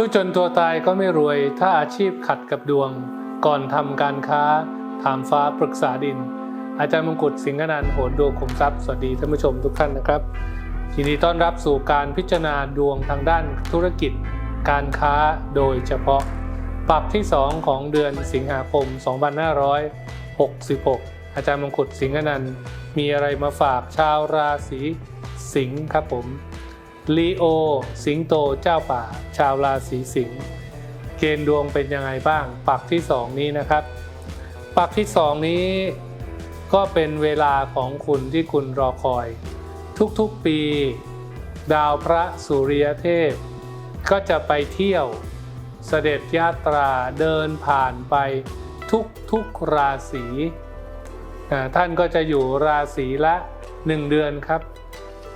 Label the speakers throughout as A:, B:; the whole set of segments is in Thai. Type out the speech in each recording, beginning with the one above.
A: สู้จนตัวตายก็ไม่รวย ถ้าอาชีพขัดกับดวง ก่อนทำการค้า ถามฟ้าปรึกษาดิน อาจารย์มงกุฎสิงห์นันท์โหนดวงขุมทรัพย์สวัสดีท่านผู้ชมทุกท่านนะครับยินดีต้อนรับสู่การพิจารณาดวงทางด้านธุรกิจ การค้าโดยเฉพาะ ปรับที่ 2 ของเดือนสิงหาคม 2566 อาจารย์มงกุฎสิงห์นันท์มีอะไรมาฝากชาวราศีสิงห์ครับผม ลีโอ สิงโตเจ้าป่า ชาวราศีสิงห์เกณฑ์ดวงเป็นยังไงบ้าง ปักที่2นี้นะครับ ปักที่2นี้ก็เป็นเวลาของคุณที่คุณรอคอย ทุกๆปี ดาวพระสุริยเทพ ก็จะไปเที่ยวเสด็จยาตราเดินผ่านไปทุกๆราศีท่านก็จะอยู่ราศีละ 1 เดือนครับ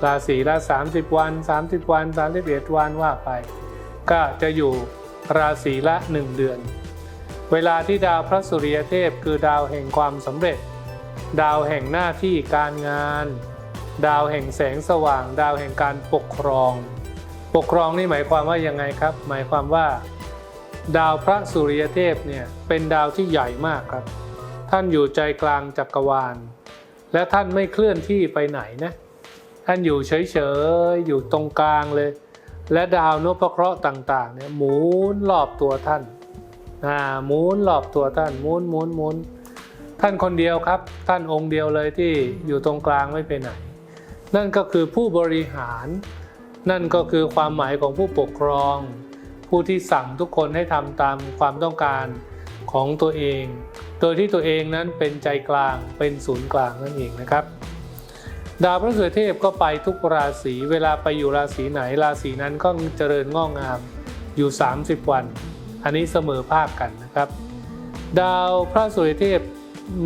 A: ราศีละ 30 วัน 30 วัน 31 วันว่าไป ก็จะอยู่ราศีละ 1 เดือน เวลาที่ดาวพระสุริยเทพคือดาวแห่งความสำเร็จ ดาวแห่งหน้าที่การงาน ดาวแห่งแสงสว่าง ดาวแห่งการปกครอง ปกครองนี่หมายความว่ายังไงครับ หมายความว่า ดาวพระสุริยเทพเนี่ยเป็นดาวที่ใหญ่มากครับ ท่านอยู่ใจกลางจักรวาล และท่านไม่เคลื่อนที่ไปไหนนะ ท่านอยู่เฉยๆ อยู่ตรงกลางเลย และดาวนพเคราะห์ต่างๆเนี่ยหมุนรอบตัวท่านอ่าหมุนรอบตัวท่านหมุนหมุนหมุนท่านคนเดียวครับ ท่านองค์เดียวเลยที่อยู่ตรงกลางไม่ไปไหน นั่นก็คือผู้บริหาร นั่นก็คือความหมายของผู้ปกครอง ผู้ที่สั่งทุกคนให้ทำตามความต้องการของตัวเอง โดยที่ตัวเองนั้นเป็นใจกลางเป็นศูนย์กลางนั่นเองนะครับ ดาวพระสุริเทพก็ไปทุกราศีเวลาไปอยู่ราศีไหนราศีนั้นก็เจริญงอกงามอยู่ 30 วัน อันนี้เสมอภาคกันนะครับ ดาวพระสุริเทพ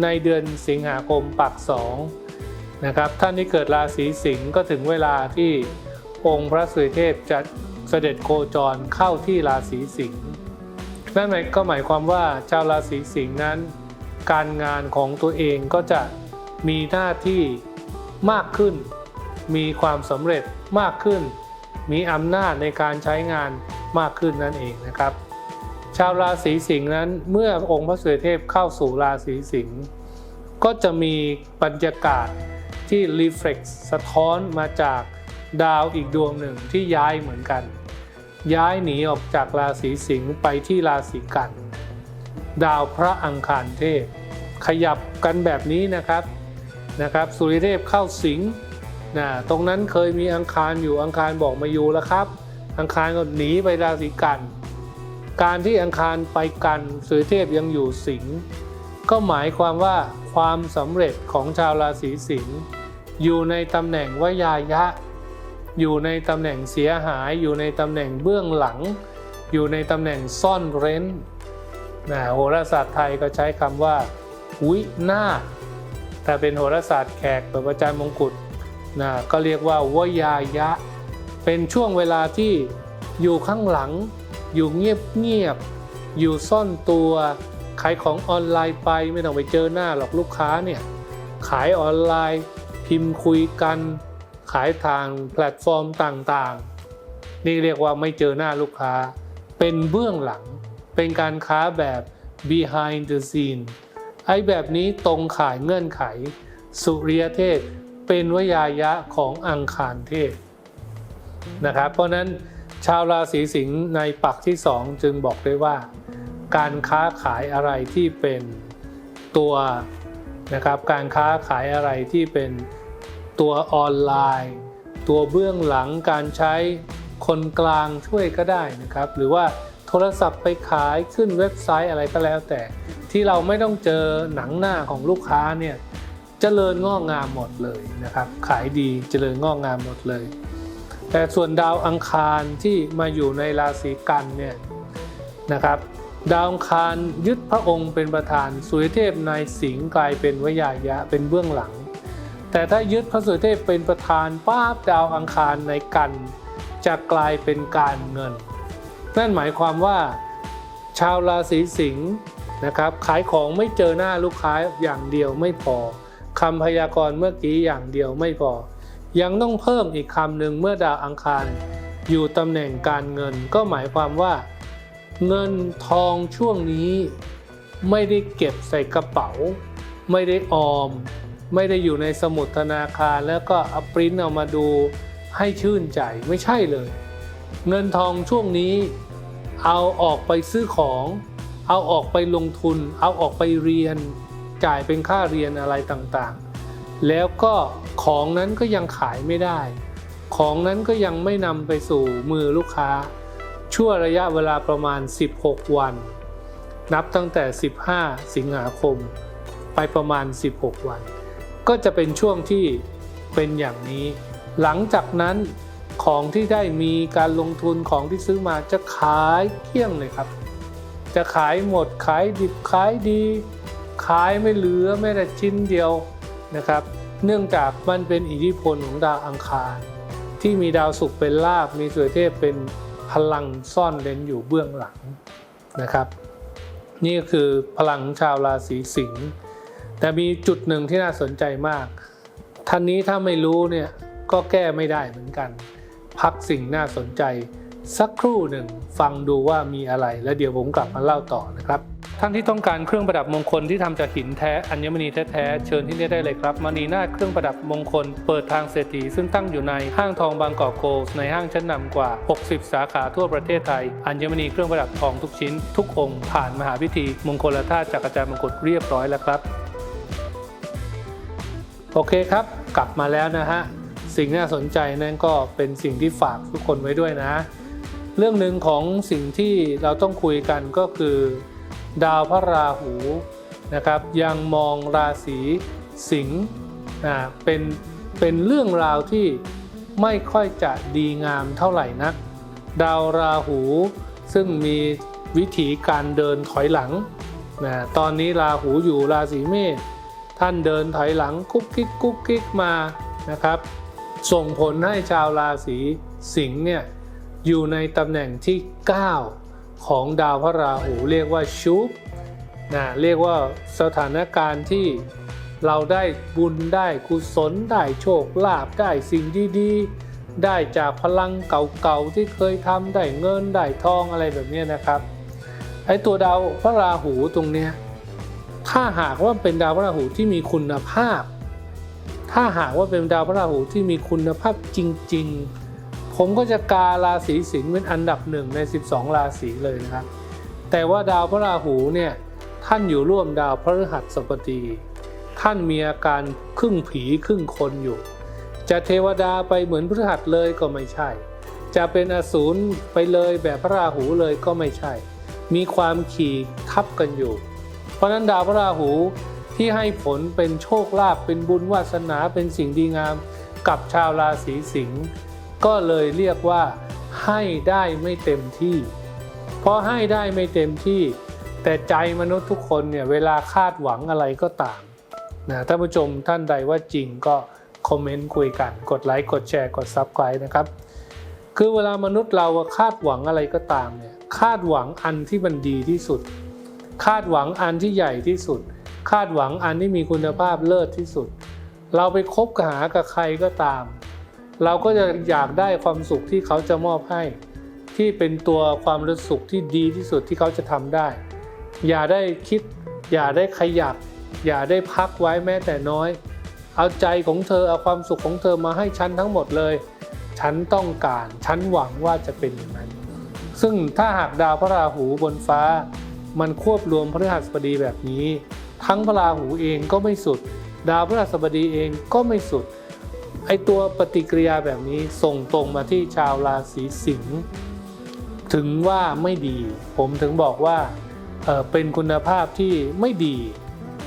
A: ในเดือนสิงหาคมปักสองนะครับท่านที่เกิดราศีสิงห์ก็ถึงเวลาที่องค์พระสุริเทพจะเสด็จโคจรเข้าที่ราศีสิงห์นั่นหมายก็หมายความว่าชาวราศีสิงห์นั้น การงานของตัวเองก็จะมีหน้าที่ มากขึ้น มีความสำเร็จมากขึ้น มีอำนาจในการใช้งานมากขึ้นนั่นเองนะครับ ชาวราศีสิงห์นั้นเมื่อองค์พระสุเทพเข้าสู่ราศีสิงห์ก็จะมีบรรยากาศที่รีเฟล็กสะท้อนมาจากดาวอีกดวงหนึ่งที่ย้ายเหมือนกัน ย้ายหนีออกจากราศีสิงห์ไปที่ราศีกัน ดาวพระอังคารเทพ ขยับกันแบบนี้นะครับ นะครับสุริเทพเข้าสิงนะตรงนั้นเคยมีอังคารอยู่อังคารบอกมาอยู่แล้วครับ อังคารก็หนีไปราศีกัน การที่อังคารไปกันสุริเทพยังอยู่สิงก็หมายความว่าความสำเร็จของชาวราศีสิงห์อยู่ในตำแหน่งวยายะ อยู่ในตำแหน่งเสียหาย อยู่ในตำแหน่งเบื้องหลัง อยู่ในตำแหน่งซ่อนเร้นนะโหราศาสตร์ไทยก็ใช้คำว่า วินา ศแต่เป็นโหราศาสตร์แขกแบบอาจารย์มงกุฎนะก็เรียกว่าวยายะ เป็นช่วงเวลาที่อยู่ข้างหลัง อยู่เงียบเงียบๆอยู่ซ่อนตัวขายของออนไลน์ไปไม่ต้องไปเจอหน้าหรอกลูกค้าเนี่ยขายออนไลน์พิมพ์คุยกัน ขายทางแพลตฟอร์มต่างๆ นี่เรียกว่าไม่เจอหน้าลูกค้า เป็นเบื้องหลัง เป็นการค้าแบบ behind the scene ไอ้แบบนี้ตรงขายเงื่อนไข สุริยเทพเป็นวยายะของอังคารเทพนะครับ เพราะนั้นชาวราศีสิงห์ในปักที่2จึงบอกได้ว่า การค้าขายอะไรที่เป็นตัวนะครับการค้าขายอะไรที่เป็นตัวออนไลน์ ตัวเบื้องหลังการใช้คนกลางช่วยก็ได้นะครับ หรือว่าโทรศัพท์ไปขายขึ้นเว็บไซต์อะไรก็แล้วแต่ ที่เราไม่ต้องเจอหนังหน้าของลูกค้าเนี่ยเจริญงอกงามหมดเลยนะครับ ขายดีเจริญงอกงามหมดเลย แต่ส่วนดาวอังคารที่มาอยู่ในราศีกันเนี่ยนะครับดาวอังคารยึดพระองค์เป็นประธานสุริเทพนายสิงห์กลายเป็นวยายะเป็นเบื้องหลัง แต่ถ้ายึดพระสุริเทพเป็นประธานป้าบดาวอังคารในกัน จะกลายเป็นการเงิน นั่นหมายความว่า ชาวราศีสิงห์ นะครับ ขายของไม่เจอหน้าลูกค้าอย่างเดียวไม่พอคำพยากรณ์เมื่อกี้อย่างเดียวไม่พอ ยังต้องเพิ่มอีกคำหนึ่งเมื่อดาวอังคาร อยู่ตำแหน่งการเงินก็หมายความว่า เงินทองช่วงนี้ ไม่ได้เก็บใส่กระเป๋า ไม่ได้ออม ไม่ได้อยู่ในสมุดธนาคารแล้วก็อาปริ้นเอามาดูให้ชื่นใจไม่ใช่เลย เงินทองช่วงนี้ เอาออกไปซื้อของ เอาออกไปลงทุน เอาออกไปเรียน จ่ายเป็นค่าเรียนอะไรต่างๆ แล้วก็ของนั้นก็ยังขายไม่ได้ ของนั้นก็ยังไม่นำไปสู่มือลูกค้า ชั่วระยะเวลาประมาณ 16 วัน นับตั้งแต่ 15 สิงหาคม ไปประมาณ 16 วัน ก็จะเป็นช่วงที่เป็นอย่างนี้ หลังจากนั้นของที่ได้มีการลงทุนของที่ซื้อมาจะขายเกลี้ยงเลยครับ จะขายหมดขายดิบขายดี ขายไม่เหลือแม้แต่ชิ้นเดียวนะครับ เนื่องจากมันเป็นอิทธิพลของดาวอังคาร ที่มีดาวศุกร์เป็นลาบมีสุริเทพเป็นพลังซ่อนเร้นอยู่เบื้องหลังนะครับ นี่ก็คือพลังชาวราศีสิงห์แต่มีจุดหนึ่งที่น่าสนใจมากท่านนี้ถ้าไม่รู้เนี่ยก็แก้ไม่ได้เหมือนกัน พักสิ่งน่าสนใจ สักครู่หนึ่งฟังดูว่ามีอะไร แล้วเดี๋ยวผมกลับมาเล่าต่อนะครับ ท่านที่ต้องการเครื่องประดับมงคลที่ทำจากหินแท้อัญมณีแท้ๆเชิญที่นี่ได้เลยครับมณีนาฏเครื่องประดับมงคล เปิดทางเศรษฐีซึ่งตั้งอยู่ในห้างทองบางกอกโกลด์ในห้างชั้นนำกว่า 60 สาขาทั่วประเทศไทย อัญมณีเครื่องประดับทองทุกชิ้น ทุกองค์ผ่านมหาพิธี มงคลธาตุจากอาจารย์มงกุฎเรียบร้อยแล้วครับ โอเคครับ กลับมาแล้วนะฮะสิ่งน่าสนใจนั่นก็เป็นสิ่งที่ฝากทุกคนไว้ด้วยนะ เรื่องหนึ่งของสิ่งที่เราต้องคุยกันก็คือ ดาวพระราหูนะครับ ยังมองราศีสิงห์เป็นเป็นเรื่องราวที่ไม่ค่อยจะดีงามเท่าไหร่นัก ดาวราหูซึ่งมีวิถีการเดินถอยหลังนะตอนนี้ราหูอยู่ราศีเมษท่านเดินถอยหลังกุ๊กกิ๊กกุ๊กกิ๊กมานะครับ ส่งผลให้ชาวราศีสิงห์เนี่ย อยู่ในตำแหน่งที่ 9 ของดาวพระราหูเรียกว่าชุบนะเรียกว่าสถานการณ์ที่เราได้บุญได้กุศลได้โชคลาภได้สิ่งดีๆ ได้จากพลังเก่าๆที่เคยทำได้เงินได้ทองอะไรแบบนี้นะครับไอตัวดาวพระราหูตรงเนี้ยถ้าหากว่าเป็นดาวพระราหูที่มีคุณภาพ ถ้าหากว่าเป็นดาวพระราหูที่มีคุณภาพจริง ๆ ผมก็จะการาศีสิงห์เป็นอันดับหนึ่งใน 12 ราศีเลยนะครับ แต่ว่าดาวพระราหูเนี่ยท่านอยู่ร่วมดาวพฤหัสบดีท่านมีอาการครึ่งผีครึ่งคนอยู่ จะเทวดาไปเหมือนพฤหัสเลยก็ไม่ใช่ จะเป็นอสูรไปเลยแบบพระราหูเลยก็ไม่ใช่ มีความขี่ทับกันอยู่ เพราะฉะนั้นดาวพระราหูที่ให้ผลเป็นโชคลาภเป็นบุญวาสนาเป็นสิ่งดีงาม กับชาวราศีสิงห์ ก็เลยเรียกว่า ให้ได้ไม่เต็มที่เพราะให้ได้ไม่เต็มที่ แต่ใจมนุษย์ทุกคนเนี่ยเวลาคาดหวังอะไรก็ตามนะท่านผู้ชมท่านใดว่าจริงก็คอมเมนต์คุยกัน กดไลค์กดแชร์กดซับสไครต์นะครับ คือเวลามนุษย์เราคาดหวังอะไรก็ตามเนี่ยคาดหวังอันที่มันดีที่สุด คาดหวังอันที่ใหญ่ที่สุด คาดหวังอันที่มีคุณภาพเลิศที่สุด เราไปคบหากับใครก็ตาม เราก็จะอยากได้ความสุขที่เขาจะมอบให้ ที่เป็นตัวความรู้สุขที่ดีที่สุดที่เขาจะทำได้ อย่าได้คิด อย่าได้ขยับ อย่าได้พักไว้แม้แต่น้อย เอาใจของเธอเอาความสุขของเธอมาให้ฉันทั้งหมดเลย ฉันต้องการฉันหวังว่าจะเป็นอย่างนั้น ซึ่งถ้าหากดาวพระราหูบนฟ้า มันควบรวมพฤหัสบดีแบบนี้ ทั้งพระราหูเองก็ไม่สุด ดาวพฤหัสบดีเองก็ไม่สุด ไอตัวปฏิกิริยาแบบนี้ส่งตรงมาที่ชาวราศีสิงห์ถึงว่าไม่ดี ผมถึงบอกว่าเเป็นคุณภาพที่ไม่ดี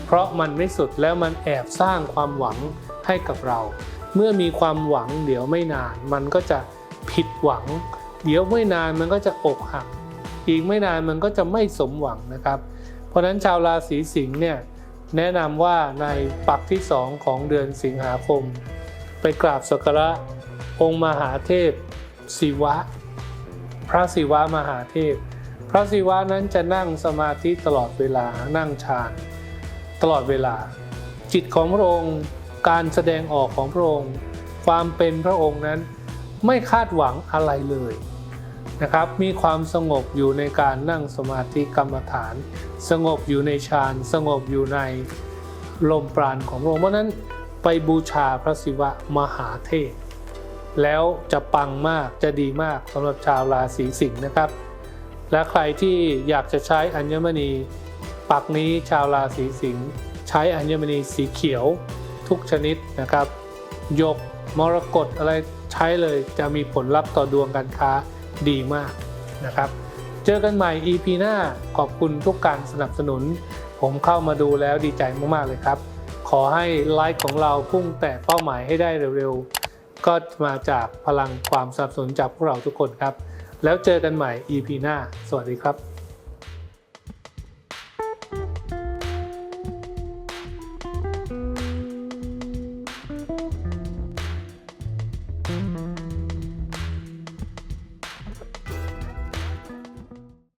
A: เพราะมันไม่สุดแล้วมันแอบสร้างความหวังให้กับเรา เมื่อมีความหวังเดี๋ยวไม่นาน มันก็จะผิดหวัง เดี๋ยวไม่นานมันก็จะอกหัก อีกไม่นานมันก็จะไม่สมหวังนะครับ เพราะฉะนั้นชาวราศีสิงห์เนี่ยแนะนำว่าในปักที่ 2 ของเดือนสิงหาคม ไปกราบสักการะองค์มหาเทพศิวะ พระศิวะมหาเทพ พระศิวะนั้นจะนั่งสมาธิตลอดเวลานั่งฌานตลอดเวลา จิตของพระองค์การแสดงออกของพระองค์ ความเป็นพระองค์นั้นไม่คาดหวังอะไรเลยนะครับ มีความสงบอยู่ในการนั่งสมาธิกรรมฐาน สงบอยู่ในฌานสงบอยู่ในลมปราณของพระองค์เพราะฉะนั้น ไปบูชาพระศิวะมหาเทพ แล้วจะปังมากจะดีมากสำหรับชาวราศีสิงห์นะครับ และใครที่อยากจะใช้อัญมณี ปักนี้ชาวราศีสิงห์ใช้อัญมณีสีเขียวทุกชนิดนะครับหยกมรกตอะไรใช้เลยจะมีผลลัพธ์ต่อดวงการค้าดีมากนะครับ เจอกันใหม่ EP หน้าขอบคุณทุกการสนับสนุน ผมเข้ามาดูแล้วดีใจมาก ๆ เลยครับ ขอให้ไลฟ์ของเราพุ่งแตะเป้าหมายให้ได้เร็วๆ ก็มาจากพลังความสนับสนุนจากพวกเราทุกคนครับ แล้วเจอกันใหม่ EP หน้า สวัสดีครับ